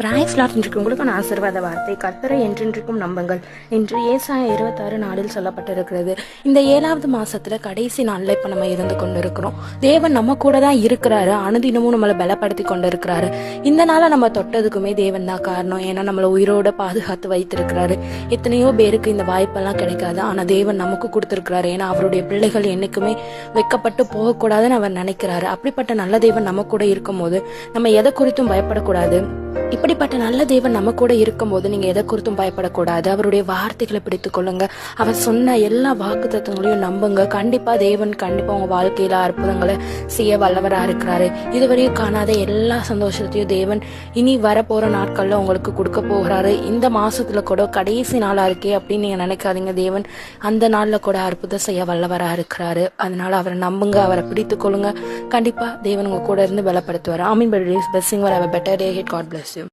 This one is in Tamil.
பிரைஸ் லாட் இன்றைக்கு உங்களுக்கான ஆசீர்வாத வார்த்தை கர்த்தரை என்றென்றைக்கும் நம்புங்கள் என்று ஏசாய இருபத்தாறு நாளில் சொல்லப்பட்டிருக்கிறது. இந்த ஏழாவது மாசத்துல கடைசி நாளில் இப்போ நம்ம இருந்து கொண்டு இருக்கிறோம் தேவன் நம்ம கூட தான் இருக்கிறாரு. அனுதினமும் நம்மளை பலப்படுத்தி கொண்டு இருக்கிறாரு இந்த நாளை நம்ம தொட்டதுக்குமே தேவன் தான் காரணம். ஏன்னா நம்மளை உயிரோட பாதுகாத்து வைத்திருக்கிறாரு. எத்தனையோ பேருக்கு இந்த வாய்ப்பெல்லாம் கிடைக்காது. ஆனால் தேவன் நமக்கு கொடுத்துருக்கிறாரு. ஏன்னா அவருடைய பிள்ளைகள் என்னைக்குமே வெக்கப்பட்டு போகக்கூடாதுன்னு அவர் நினைக்கிறாரு. அப்படிப்பட்ட நல்ல தேவன் நம்ம கூட இருக்கும்போது நம்ம எதை குறித்தும் பயப்படக்கூடாது. இப்படிப்பட்ட நல்ல தேவன் நம்ம கூட இருக்கும்போது நீங்க எதை குறித்தும் பயப்படக்கூடாது. அவருடைய வார்த்தைகளை பிடித்துக் கொள்ளுங்க. அவர் சொன்ன எல்லா வாக்கு தத்துவங்களையும் நம்புங்க. கண்டிப்பா தேவன் கண்டிப்பா உங்க வாழ்க்கையில அற்புதங்களை செய்ய வல்லவரா இருக்கிறாரு. இதுவரையும் காணாத எல்லா சந்தோஷத்தையும் தேவன் இனி வரப்போற நாட்கள்ல உங்களுக்கு கொடுக்க போகிறாரு. இந்த மாசத்துல கூட கடைசி நாளா இருக்கே அப்படின்னு நீங்க நினைக்காதீங்க. தேவன் அந்த நாள்ல கூட அற்புதம் செய்ய வல்லவரா இருக்கிறாரு. அதனால அவரை நம்புங்க அவரை பிடித்துக் கொள்ளுங்க. கண்டிப்பா தேவன் உங்க கூட இருந்து பலப்படுத்துவார். ஆமீன் but blessing were better day hit God bless Soon.